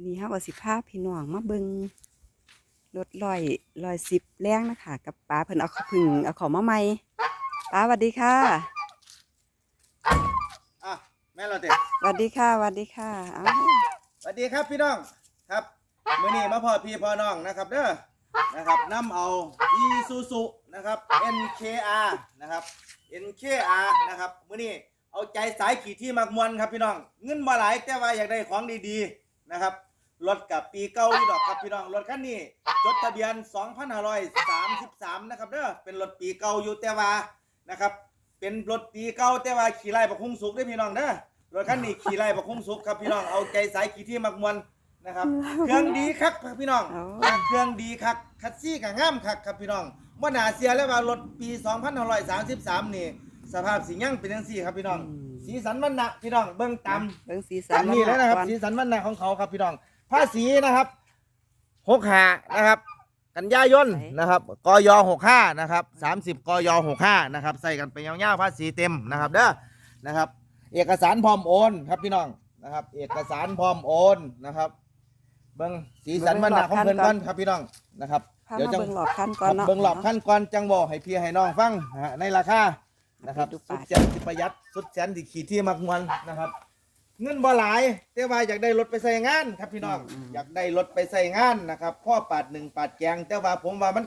วันนี้เฮาก็สิพาพี่น้องมาเบิ่งรถลอยลอยสิบแรงนะคะกับป้าเพิ่นเอาข้าวผึ่งเอาของมาใหม่ป้าสวัสดีค่ะอะแม่เราเด็สวัสดีค่ะสวัสดีค่ะเอ้าสวัสดีครับพี่น้องครับมื้อนี้มาพอพี่พอน้องนะครับเด้อนะครับนํเอา Isuzu นะครับ NKR นะครับ NKR นะครับมื้อนี้เอาใจสายขี่ที่มักมวนครับพี่น้องเงินบ่หลายแต่ว่าอยากได้ของดีๆนะครับ รถกับปีเก่าอยู่ดอกครับพี่น้องรถคันนี้จดทะเบียน 2533 นะครับเด้อเป็นรถปีเก่าอยู่แต่ว่านะครับ เป็นรถปีเก่าแต่ว่าขี่ไล่บักคุ้งสุกได้อพี่น้องเด้อรถคันนี้ขี่ไล่บักคุ้งสุกครับพี่น้องเอาใจสายขี่ที่มักมวนนะครับ เครื่องดีคักครับพี่น้องเอาเครื่องดีคักคัดซี่กับง่ามคักครับพี่น้องว่าหนาเสียแล้วว่ารถปี 2533 นี่ สภาพสียังเป็นจังซี่ครับพี่น้อง สีสันมันหนักพี่น้องเบิ่งตาม เบิ่งสีสัตานมนี้แล้วนะครับก่อสีสันมันหนักของเขาครับพี่น้อง ภาษีนะครับหกหานะครับ กันยายนนะครับกยหกห้านะครับสามสิบกยหกห้านะครับใส่กันไปยาวๆภาษีเต็มนะครับเด้อนะครับ เอกสารพร้อมโอนครับพี่น้องนะครับ เอกสารพร้อมโอนนะครับเบิ่งสีสันมันหนักของเพิ่นก่อนครับพี่น้องนะครับพาเดี๋ยวมาจังเบิ่งหลอดคันก่อนเนาะเบิ่งหลอบขั้นก่อนจังบอกให้พี่ให้น้องฟังนะฮะในราคานะครับดูสุปาดกแสนสิประหยัดสุดแสนสิขี่ที่มักมวนนะครับ เงินบ่หลาย แต่ว่าอยากได้รถไปใส่งาน ครับพี่น้องอยากได้รถไปใส่งานนะครับพ่อปาดหนึ่งปาดแกงแต่ว่าผมว่ามัน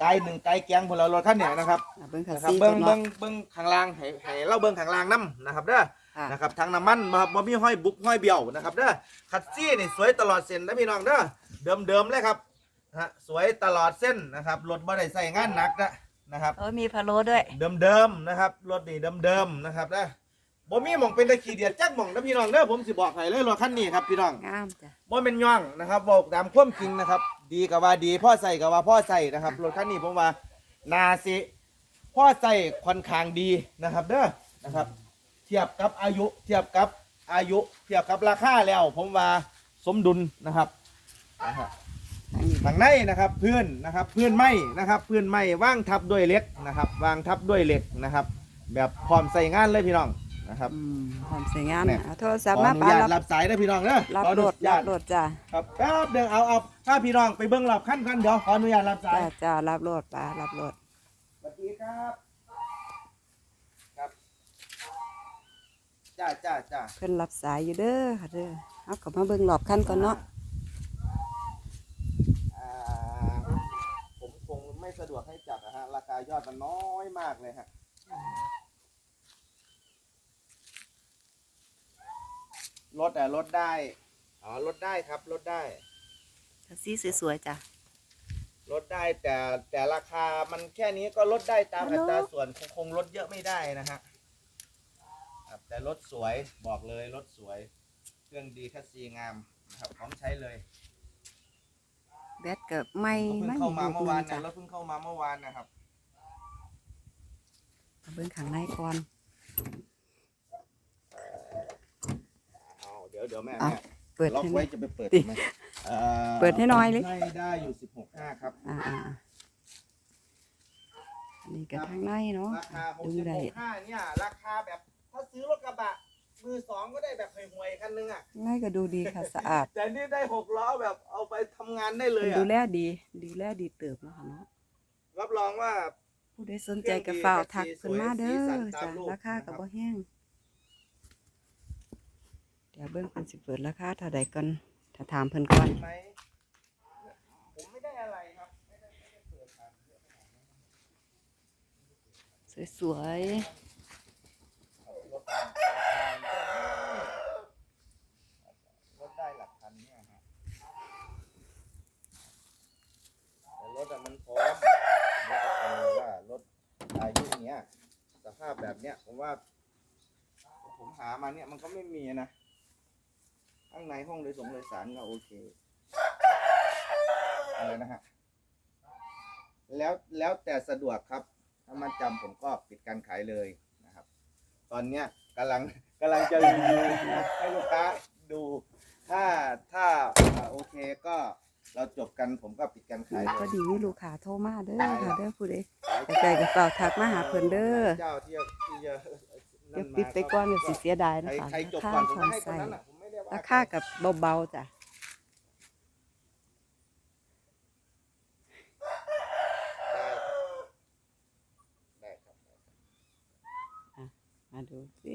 ไกลหนึ่งไกลแกงพวกเรารถคันเนี่ยนะครับอะเบิ่งคันนะครับซีเบิ้งก่อนเบิ้เนาะงเบิ้งข้างล่างให้ให้เราเบิ้งข้างล่างน้ำนะครับเด้อ ค่ะนะครับทางน้ำมันบ่บ่มีห้อยบุกห้อยเบี้ยวนะครับเด้อขัดซี่นี่สวยตลอดเส้นนะพี่น้องเด้อเดิมเดิมๆเลยครับนะฮะสวยตลอดเส้นนะครับรถบ่ได้ใส่งานหนักนะนะครับ เออมีพะโล้ด้วยเดิมๆนะครับรถนี่เดิมๆนะครับนะ บ่มีหม่องเป็นตะขี้เดียดจักหม่องนะพี่น้องเด้อผมสิบอกให้เลยรถคันนี้ครับพี่น้องงามจ้ะบ่เป็นย่องนะครับบอกตามความจริงนะครับ ดีกับว่าดีพ่อใส่กับว่าพ่อใส่นะครับรถคันนี้ผมว่านาสิพ่อใส่ค่อนข้างดีนะครับ เด้อนะครับ เทียบกับอายุ เทียบกับอายุ เทียบกับราคาแล้ว ผมว่าสมดุลนะครับนะครับทางนี้ทางในนะครับพื้นนะครับพื้นไม้นะครับพื้นไม้ว่างทับด้วยเหล็กนะครับวางทับด้วยเหล็กนะครับ แบบพร้อมใส่งานเลยพี่น้อง นะครับอืมพร้อมใส่งานเนี่ยเอาโทรขศัพท์อมาอนุป้าญาตรับรับสายได้อพี่น้องเด้อรับขออโหลนุดญารัตบโหลดจ้ะครับแป๊บเดียวเอาเอาถ้าพี่น้องไปเบิ้งรอบขั้นขั้นเดี๋ยวขออนุญาตรับสาย จ้าจ้ารับโหลดป้ารับโหลด สวัสดีครับ ครับจ้าจ้าจ้าเพิ่นรับสายอยู่เด้อค่ะเด้อเอากลับมาเบิ่งหลอบคันก่อนเนาะอ่าผมคงไม่สะดวกให้จับนะฮะ ราคายอดมันน้อยมากเลยฮะ ลดอะลดได้อ๋อลดได้ครับลดได้คันซีสวยๆจ้ะ ลดได้แต่แต่ราคามันแค่นี้ก็ลดได้ตามฮัอัลโหล ตราส่วนคงคงลดเยอะไม่ได้นะฮะครับแต่รถสวยบอกเลยรถสวย เครื่องดีคัสซีงามนะครับพร้อมใช้เลยแบตก็ไม่เพิ่งไม่เข้ามาลูกเมื่อหวานึนงจ้ะนะรถเพิ่งเข้ามาเมื่อวานนะครับ เอาเบิ่งข้างในก่อน เอาเดี๋ยวเดี๋ยวแม่อะแม่เปิดล็อกให้หน่ไว้อย จะไปเปิดติไหมอ่อเปิดให้หน่อยเลยได้ได้อยู่สิบหกห้าครับอ่าอ่าอ่าอันนี้ก็ทางในเนาะราคาหกดูสิบได้หกห้าเนี่ย ราคาแบบถ้าซื้อรถกระบะ มือสองก็ได้แบบห่วยๆคันนึงอะข้างในก็ดูดีค่ะสะอาด แต่นี่ได้หกล้อแบบเอาไปทำงานได้เลยดูอะ แลดีดีแลดีเติบเนาะค่ะเนาะรับรองว่าผู้ใดสนใจก็ฝ้าวทักสีเพิ่นมาเด้สีอสันตามจ้ะรูปราคาก็นะครับบ่แห้งเดี๋ยวเบิ่งเพิ่นสิเปิดราคาเท่าใดก่อนถ้าถามเพิ่นก่อนไหมผมไม่ได้อะไรครับไม่ได้ไม่ได้เปิดทางเยอะขนาดนั้นสวยรถราคารถได้หลักพันเนี่ยฮะแต่รถอะมันพร้อมรถเอาว่ารถอายุเนี้ยสภาพแบบเนี้ยผมว่า ผมหามาเนี่ยมันก็ไม่มีนะ ข้างในห้องโดยสงโดยสารก็โอเคอะไรนะฮะแล้วแล้วแต่สะดวกครับ ถ้ามันจำผมก็ปิดการขายเลยนะครับ ตอนเนี้ยกำลังกำลังจะรีวิวให้ลูกค้าดู ถ้าถ้าอ่าโอเคก็เราจบกันผมก็ปิดการขายเลๆก็ยดีมีลูกค้าโทรมาเด้อค่ะเด้อผู้ใดสนใจก็ฝ้าวทักมาหาเพิ่นเด้อเจ้าที่จะที่จะเดี๋ยวปิดไปก่อนเดี๋ยวสิเสียดายใครนะคะใครจบราก่อนคาผมพร้อมให้คนใส่นั้นอะผมไม่ได้ว่า ราคากับเบาๆจ้ะมาดูสิ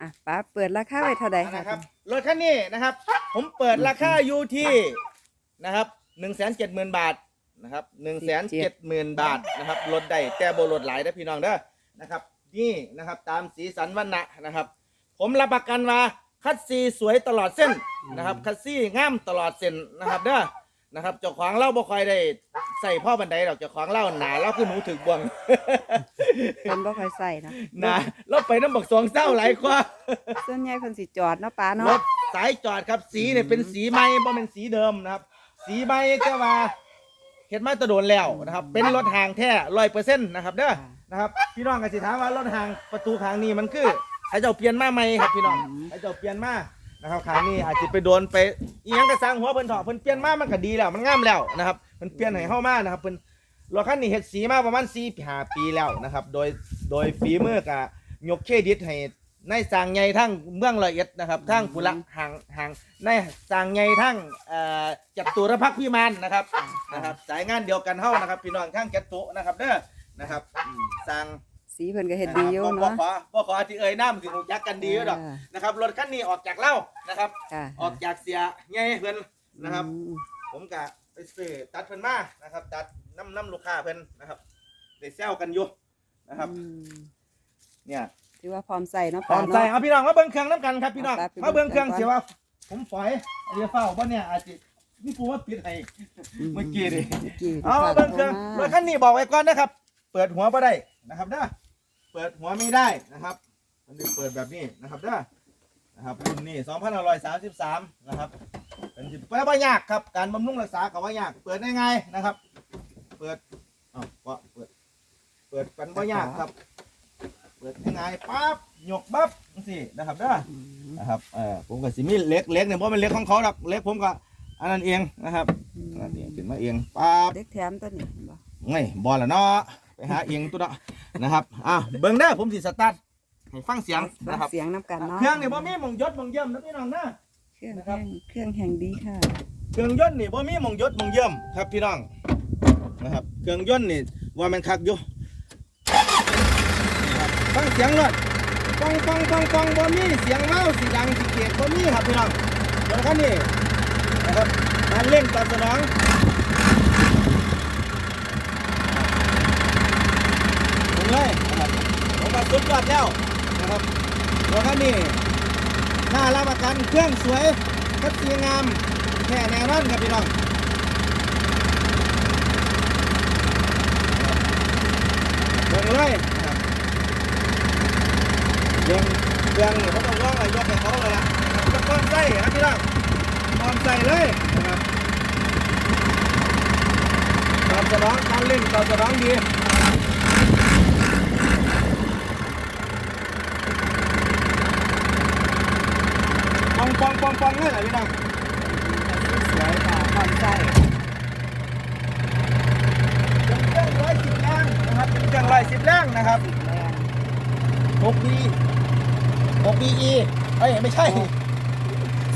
อะป้าเปิดราคาไว้เท่าไหร่ครับรถคันนี้นะครับ ผมเปิดราคาอยู่ที่นะครับหนึ่งแสนเจ็ดหมื่นบาทนะครับหนึ่งแสนเจ็ดหมื่นบาทนะครับรถใดแต่โบรถหลายนะพี่น้องเด้อนะครับ นี่นะครับตามสีสันวันนะนะครับ ผมรับประกันว่า คัดซีสวยตลอดเส้นนะครับ คัดซีงามตลอดเส้นนะครับเด้อนะครับเจ้าของเล่าบ่ค่อยได้ใส่พ่อบันไดดอกเจ้าของเล่าหนาเล่าคือหนูถึกบ่วงเพิ่นบ่ค่อยใส่เนาะหนาเราไปน้ำบักสองเศร้าหลายกว่าส่วนใหญ่เพิ่นสิจอดเนาะป้ารเนาะถสายจอดครับสีเนี่ยเป็นสีใหม่บ่เป็นสีเดิมนะครับ สีใหม่แต่ว่าเฮ็ดมาแตะโดนแล้วนะครับ เป็นรถหางแท้ร้อยเปอร์เซ็นต์นะครับเด้อนะครับ พี่น้องก็สิถามว่ารถหางประตูขางนี้มันคือ ไอ้เจ้าเปลี่ยนมาใหม่ครับพี่น้องไอ้เจ้าเปลี่ยนมานะครับขางนี้อาจจะไปโดนไปอีหยังกระสังหัวเพิ่นเถาะเพิ่นเปลี่ยนมามันก็ดีแล้วมันงามแล้วนะครับเพิ่นเปลี่ยนให้เฮามานะครับเพิ่นรถคันนี้เฮ็ดสีมาประมาณ4 5ปีแล้วนะครับ โดยโดยฝีมือกะยกเครดิตให้ในสร้างใหญ่ทั้งเมืองละเอียดนะครับทั้งปุระห่างห่างในสร้างใหญ่ทั้งเอ่อจัตุรพักษ์พิมานนะครับนะครับ สายงานเดียวกันเฮานะครับพี่น้องทั้งจัตุนะครับเด้อนะครับอืมสร้าง สีเพิ่นก็เฮ็ดดีอยู่บ่บ่เนาะ ขอบ่ขอที่เอ่ยน้ำถึงรู้จักกันดีอยู่ดอกนะครับรถคันนี้ออกจากเล่านะครับ ค่ะออกจากเสียใหญ่เพิ่นนะครับ อืมผมกะไปซื้อตัดเพิ่นมานะครับ ตัดน้ำน้ำลูกค้าเพิ่นนะครับได้แซวกันอยู่นะครับ อืมเนี่ยถือว่าพร้อมใส่เนาะพร้อป้ามใจเนาะ เอาพี่น้องมาเบิ่งเครื่องน้ำกันครับพี่น้องเอาไปมาเบิ่งเครื่องเบิ่งเสียว่า ผมฝอยเดี๋ยวเฝ้าบ่เนี่ยอาจจะนี่ปูว่าปิดให้ เมื่อกี้ดิ เมื่อกี้เอามาเบิ่งเครื่องรถคันนี้บอกไว้ก่อนนะครับ เปิดหัวบ่ได้นะครับเด้อเปิดหัวไม่ได้นะครับ มันจะเปิดแบบนี้นะครับเด้อนะครับรุ่นนี้2533นะครับเป็นสิเปิดบ่ยากครับ การบำรุงรักษาก็บ่ยาก เปิดได้ไงนะครับ เปิดเอ้าบ่เปิด เปิดกันบ่ยากครับ เปิดยังไงปั๊บยกปั๊บจังซี่นะครับเด้ออืมนะครับเออผมก็สิมีเล็กเล็กเนี่ยเพราะเป็นเล็กของเขาหรอกเล็กผมก็อันนั้นเองนะครับอันนั้นเองขึ้นมาเองปั๊บเด็กแถมตัวนี้เห็นบ่ไม่บอลละเนาะ ไปหาเองตัวเนาะนะครับอะเบิ่งเด้อผมสิสตาร์ทให้ฟังเสียงฟันะงครับเสียงน้ำกันเนาะเครื่องนี่บ่มีหมองยศหมองเยี่ยมนะพี่น้องนะ เครื่องนะครับแห่งเครื่องแห่งดีค่ะ เครื่องยนต์นี่บ่มีหมองยศหมองเยี่ยมครับพี่น้องนะครับ เครื่องยนต์นี่ว่ามันคักอยู่นะครับฟังเสียงเลยปองปองปองปองบ่มีเสียงเว้าสีดังสีเกตบ่มีครับพี่น้องรถคันนี้นะครับการเร่งตอบสนองผม เลยนะครับผมมาสุดยอดแล้วนะครับรถคันนี้น่ารับประกันเครื่องสวยคัดสีงามแค่แน่นอนครับพี่น้องเบิ่งเลยนะครับเรื่องเรื่งเขาต้องร้องอะไรยกให้เขาเลยล่ะนะครับจะป้อนไส้นะพี่น้องป้อนไส้เลยนะครับตอบสนองการเล่นตอบสนองดี ปองปองปองงเลยเหรอพี่น้องสวยค่ะพร้อมใส่เป็นเครื่องร้อยสิบแรงนะครับเป็นเครื่องร้อยสิบแรงนะครับหกปีหกปีอีเอ้ยไม่ใช่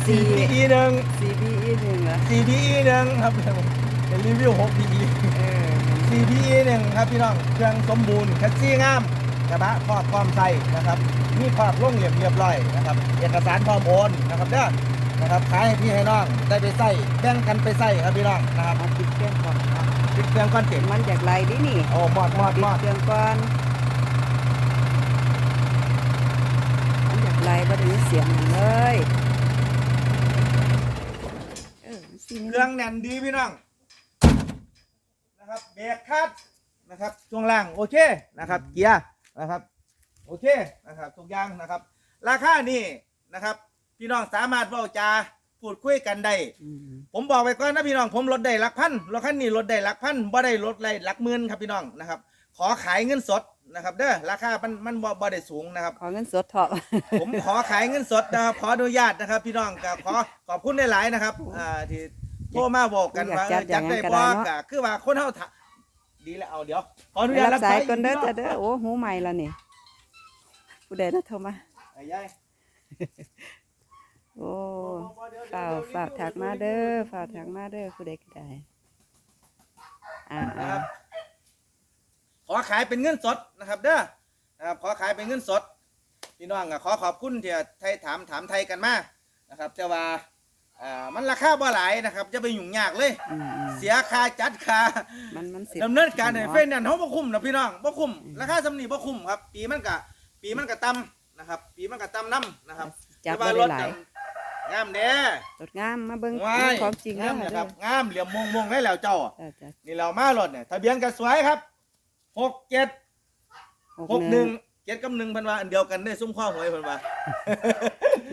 สี่สี่ปีหนึ่งสี่บีอีหนึ่งเหรอสี่พีอีหนึ่งครับเป็นรีวิวหกพีออสี่พีอีหนึ่งครับพี่น้องเครื่องสมบูรณ์แคสซี่งาม ระบะครอบความใส่นะครับ มีครอบร่องเหลี่ยมเรียบร้อยนะครับ เอกสารพร้อมโอนนะครับเด้อนะครับขายให้พี่ให้น้องได้ไปใส่แบ่งกันไปใส่ครับพี่น้องนะครับมาปิดเครื่องก่อนติดเครื่องก้อนเจ็บมันอยากไล่ดินี่โอ้หมอดหมอดปิหมดอดเครื่องก่อนมันอยากไล่บ่ได้ยินเสียงมันเลยเออสิเครื่องแน่นดีพี่น้องนะครับเบรกคัดนะครับช่วงล่างโอเคนะครับเกียร์ นะครับ โอเคนะครับทุกอย่างนะครับ ราคานี่นะครับ พี่น้องสามารถเว้าจาพูดคุยกันได้อืมผมบอกไปก่อนนะพี่น้องผมลดได้หลักพันรถคันนี้ลดได้หลักพันบ่ได้ลดเลยหลักหมื่นครับพี่น้องนะครับ ขอขายเงินสดนะครับเด้อราคามันมันบ่บ่ได้สูงนะครับ ขอเงินสดเถอะผมขอขายเงินสดนะครับขออนุญาตนะครับ พี่น้องกับขอขอบคุณหลายๆนะครับอ่าที่โทรมาบอกกันว่าอยากจัดเออจัดได้อย่างนั้นก็บ่ได้เนาะก็คือว่าคนเฮาถะ ดีแล้วเอาเดี๋ยวขออนุไปญาตรับสายก่อนเด้อพี่จ้ะเด้อโอ้หูใหม่ละนี่ผู้ใดน่ะโทรมาไอ้ยายโอ้ฝากฝากถักมาเด้อฝากถักมาเด้อผู้ใดก็ได้อ่านะอ่าครับขอขายเป็นเงินสดนะครับ เด้อนะครับขอขายเป็นเงินสดพี่น้องก็ขอขอบคุณที่ไทยถามถามไทยกันมานะครับแต่ว่า อ่ามันราคาบ่หลายนะครับจะไปยุ่งยากเลย อืมอืมเสียค่าจัดค่ามันมันสิดำเนินการในเฟซนั่นเขาบ่คุ้มนะพี่น้องบ่คุ้มอืมราคาสำนีบ่คุ้มครับ ปีมันก็ปีมันก็ต่ำนะครับ ปีมันก็ต่ำน้ำนะครับจับแต่บ่ว่ารได้ถหลายก็งามเด้รถงามมาเบิ่งว้ายของจริงงามเด้อนะคค่ะรับงามเหลี่ยมมงมงได้แล้วเจ้าอะเด้อจ้ะนี่เรามารถเนี่ยทะเบียนก็สวยครับหกเจ็ดหกหนึ่งเจ็ดกับหนึ่งเพันว่าอันเดียวกันได้ซุ้มข้อหวยเพันว่า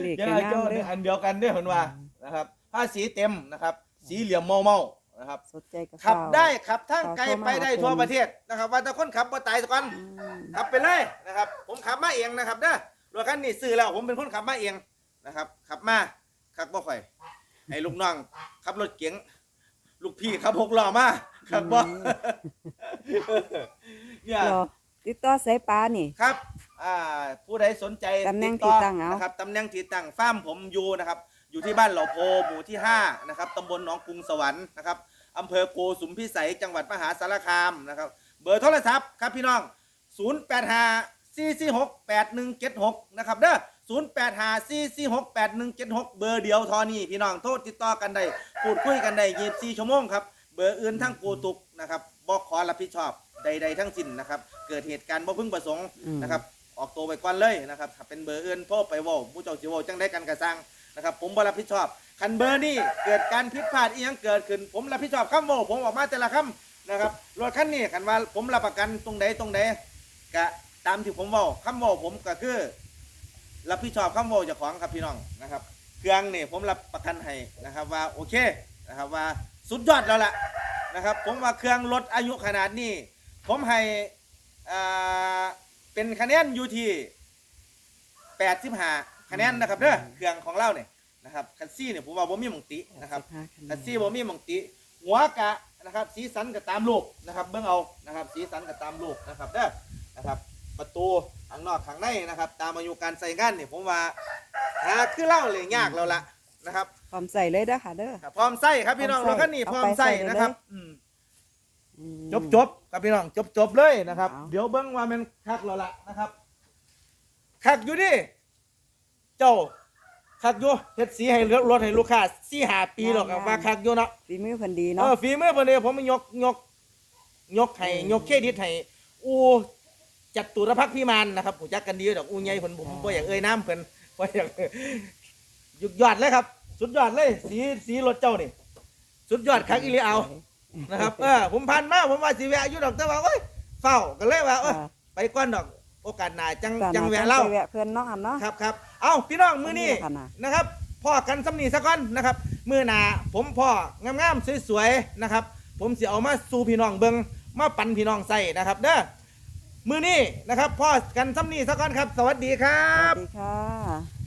เลขเจ้าก็งามเจ้าเด้เนี่อยอันเดียวกันได้เพันว่า นะครับผ้าสีเต็มนะครับ สีเหลี่ยมเมาเมาๆนะครับสนใจก็ขับเฝ้าได้ขับทางไกลขอโทรมาไปได้หาผมทั่วประเทศนะครับ ว่าแต่คนขับบ่ตายสักคนอืมขับไปเลยนะครับ ผมขับมาเองนะครับเด้อรถคันนี้ซื้อแล้วผมเป็นคนขับมาเองนะครับ ขับมาขับบ่ค่อยให้ลูกน้องขับรถเก๋งลูกพี่ขับหกล้อมาขับบ่เนี่ยรอติดต่อสายปลานี่ครับ อ่า ผู้ใดสนใจตำแหน่งติดที่ตั้งเอานะครับตำแหน่งที่ตั้งฟาร์มผมอยู่นะครับ อยู่ที่บ้านเหล่าโพหมู่ที่ห้านะครับตำบลหนองกรุงสวรรค์นะครับอำเภอโกสุมพิสัยจังหวัดมหาสารคามนะครับ เบอร์โทรศัพท์ครับพี่น้อง 085 446 8176 นะครับเด้อ085 446 8176 เบอร์เดียวเทอนี้พี่น้องโทษติดต่อกันได้พูดคุยกันได้24ชั่วโมงครับ เบอร์อื่นทั้งกูตุกนะครับบอกขอรับผิดชอบใด ๆ ทั้งสิ้นนะครับ เกิดเหตุการณ์บ่พึงประสงค์อืมนะครับ ออกตัวไปก่อนเลยนะครับถ้าเป็นเบอร์อื่นโทรไปเว่าผู้เจ้าสิเว้าจังได้กันกระซัง นะครับผมบ่รับผิดชอบคันเบอร์นี่เกิดการผิดพลาดอีหยังเกิดขึ้น ผมรับผิดชอบคำเว้าผมออกมาแต่ละคำนะครับรถคันนี้คันว่าผมรับประกันตรงใดตรงใดก็ตามที่ผมเว้าคำเว้าผมก็คือรับผิดชอบคำเว้าเจ้าของครับพี่น้องนะครับเครื่องนี่ผมรับประกันให้นะครับว่าโอเคนะครับว่าสุดยอดแล้วล่ะนะครับ ผมว่าเครื่องลดอายุขนาดนี้ ผมให้เป็นคะแนนอยู่ที่85 คะแนนนะครับเด้อเครื่องของเราเนี่ยนะครับคันซี่เนี่ยผมว่าบ่มีหมองตินะครับ85คันซี่บ่มีหมองติ หัวกะนะครับ สีสันก็ตามรูปนะครับ เบิ่งเอานะครับ สีสันก็ตามรูปนะครับเด้อนะครับ ประตูข้างนอกข้างในนะครับ ตามอายุการใส่งานเนี่ยผมว่าหาคือเล่าเลยยากแล้วล่ะนะครับ พร้อมใส่เลยเด้อค่ะเด้อพร้อมใส่ครับพี่น้องพร้รอถมใส่คันนี้เอาพร้อมไปใส่ใส่เลยนะครับเลยอืมอืมจบจบครับพี่น้องจบจบเลยนะครับเอาเดี๋ยวเบิ้งว่ามันคักแล้วล่ะนะครับคักอยู่ดิ เจ้าคักอยู่เฮ็ดสีให้รถให้ลูกค้าสี่หาปีหรอกครับว่าคักอยู่เนาะฝีมือเพิ่นดีเอเนาะอฝีมือเพิ่นเด้ผมยกยก ยกให้อืมยกเครดิตให้อูจัดตุรพักษ์พิมานนะครับผมจักกันดีดอกอูใหญ่เพิ่นผมบ่อยากเอ่ยน้ำเพิ่นบ่อยากยุดยอดเลยครับ สุดยอดเลย สีสีรถเจ้านี่สุดยอดคักอีหลีเอานะครับเออผมพันมาผมว่าสิแวะอยู่ดอกแต่ว่าเอ้ยเฝ้าก็เลยว่าเอ้ยค่ะไปก่อนดอก โอกาสหน้าจังก่อนจังหน้าแวะจะเล่าไปแวะเพิ่นเนาะอันเนาะครับครับเอาพี่น้องมือนี้ขนาดนะครับพ่อกันสำนีซะก่อนนะครับมือหน้าผมพ่องามๆสวยๆนะครับ ผมสิเอามาสู่พี่น้องเบิงมาปั่นพี่น้องใส่นะครับเด้อมือนี้นะครับพ่อกันสำนีซะก่อนครับ สวัสดีครัสวับสดีค่ะ